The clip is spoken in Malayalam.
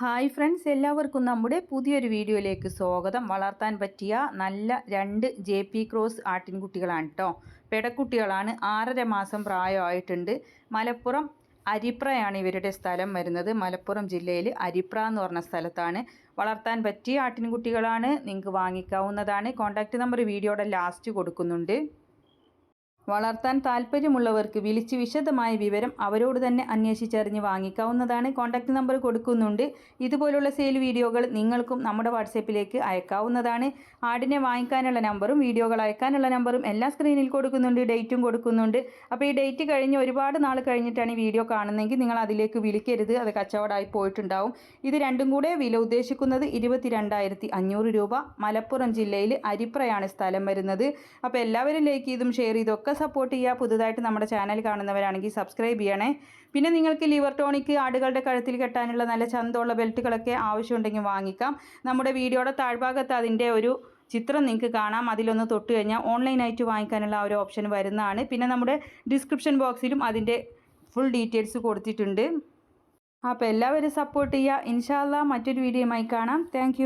ഹായ് ഫ്രണ്ട്സ് എല്ലാവർക്കും നമ്മുടെ പുതിയൊരു വീഡിയോയിലേക്ക് സ്വാഗതം. വളർത്താൻ പറ്റിയ നല്ല രണ്ട് ജെ പി ക്രോസ് ആട്ടിൻകുട്ടികളാണ് കേട്ടോ പെടക്കുട്ടികളാണ്. ആറര മാസം പ്രായമായിട്ടുണ്ട്. മലപ്പുറം അരിപ്രയാണ് ഇവരുടെ സ്ഥലം വരുന്നത്. മലപ്പുറം ജില്ലയിൽ അരിപ്ര എന്ന് പറഞ്ഞ സ്ഥലത്താണ്. വളർത്താൻ പറ്റിയ ആട്ടിൻകുട്ടികളാണ്. നിങ്ങൾക്ക് വാങ്ങിക്കാവുന്നതാണ്. കോൺടാക്റ്റ് നമ്പർ വീഡിയോയുടെ ലാസ്റ്റ് കൊടുക്കുന്നുണ്ട്. വളർത്താൻ താല്പര്യമുള്ളവർക്ക് വിളിച്ച് വിശദമായ വിവരം അവരോട് തന്നെ അന്വേഷിച്ചറിഞ്ഞ് വാങ്ങിക്കാവുന്നതാണ്. കോൺടാക്റ്റ് നമ്പർ കൊടുക്കുന്നുണ്ട്. ഇതുപോലുള്ള സെയിൽ വീഡിയോകൾ നിങ്ങൾക്കും നമ്മുടെ വാട്സപ്പിലേക്ക് അയക്കാവുന്നതാണ്. ആടിനെ വാങ്ങിക്കാനുള്ള നമ്പറും വീഡിയോകൾ അയക്കാനുള്ള നമ്പറും എല്ലാ സ്ക്രീനിൽ കൊടുക്കുന്നുണ്ട് ഡേറ്റും കൊടുക്കുന്നുണ്ട്. അപ്പോൾ ഈ ഡേറ്റ് കഴിഞ്ഞ് ഒരുപാട് നാൾ കഴിഞ്ഞിട്ടാണ് ഈ വീഡിയോ കാണുന്നതെങ്കിൽ നിങ്ങൾ അതിലേക്ക് വിളിക്കരുത്. അത് കച്ചവടമായി പോയിട്ടുണ്ടാവും. ഇത് രണ്ടും കൂടെ വില ഉദ്ദേശിക്കുന്നത് ഇരുപത്തി രണ്ടായിരത്തി അഞ്ഞൂറ് രൂപ. മലപ്പുറം ജില്ലയിൽ അരിപ്രയാണ് സ്ഥലം വരുന്നത്. അപ്പോൾ എല്ലാവരും ലൈക്ക് ചെയ്തും ഷെയർ ചെയ്തൊക്കെ സപ്പോർട്ട് ചെയ്യുക. പുതുതായിട്ട് നമ്മുടെ ചാനൽ കാണുന്നവരാണെങ്കിൽ സബ്സ്ക്രൈബ് ചെയ്യണേ. പിന്നെ നിങ്ങൾക്ക് ലിവർ ടോണിക് ആടുകളുടെ കഴുത്തിൽ കെട്ടാനുള്ള നല്ല ചന്തമുള്ള ബെൽറ്റുകളൊക്കെ ആവശ്യമുണ്ടെങ്കിൽ വാങ്ങിക്കാം. നമ്മുടെ വീഡിയോയുടെ താഴ്ഭാഗത്ത് അതിന്റെ ഒരു ചിത്രം നിങ്ങൾക്ക് കാണാം. അതിലൊന്ന് തൊട്ട് കഴിഞ്ഞാൽ ഓൺലൈനായിട്ട് വാങ്ങിക്കാനുള്ള ആ ഒരു ഓപ്ഷൻ വരുന്നതാണ്. പിന്നെ നമ്മുടെ ഡിസ്ക്രിപ്ഷൻ ബോക്സിലും അതിന്റെ ഫുൾ ഡീറ്റെയിൽസ് കൊടുത്തിട്ടുണ്ട്. അപ്പോൾ എല്ലാവരും സപ്പോർട്ട് ചെയ്യുക. ഇൻഷാല്ല മറ്റൊരു വീഡിയോയുമായി കാണാം. താങ്ക്